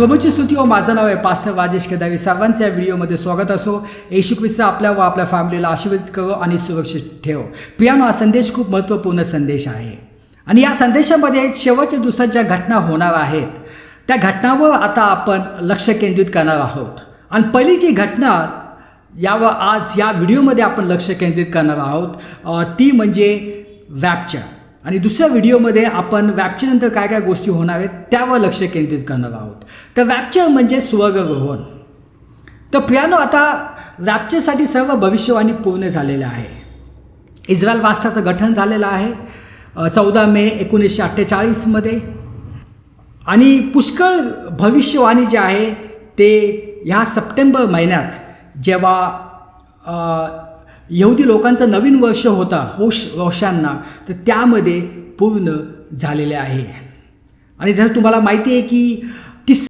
प्रभूची स्तुती हो. माझं नाव आहे पास्टर राजेश केदारी. सर्वांच्या या व्हिडिओमध्ये स्वागत असो. येशू ख्रिस्त आपल्या व आपल्या फॅमिलीला आशीर्वाद करो आणि सुरक्षित ठेव. प्रियानो हा संदेश खूप महत्त्वपूर्ण संदेश आहे. आणि या संदेशामध्ये शेवटच्या दिवसात ज्या घटना होणार आहेत. त्या घटनावर आता आपण लक्ष केंद्रित करणार आहोत. आणि पहिली जी घटना यावर आज या व्हिडिओमध्ये आपण लक्ष केंद्रित करणार आहोत. ती म्हणजे वॅपच्या आणि दुसऱ्या व्हिडिओमध्ये आपण वॅपच्यानंतर काय काय गोष्टी होणार आहेत त्यावर लक्ष केंद्रित करणार आहोत. तर वॅप्चर म्हणजे स्वर्गरोहण तर प्रियानो आता वॅप्चरसाठी सर्व भविष्यवाणी पूर्ण झालेलं आहे. इस्रायल राष्ट्राचं गठन झालेलं आहे चौदा मे एकोणीसशे अठ्ठेचाळीसमध्ये आणि पुष्कळ भविष्यवाणी जे आहे ते ह्या सप्टेंबर महिन्यात जेव्हा यहुदी लोकांचा नवीन वर्ष होता होश वर्षांना तर त्यामध्ये पूर्ण झालेले आहे. आणि जर तुम्हाला माहिती आहे की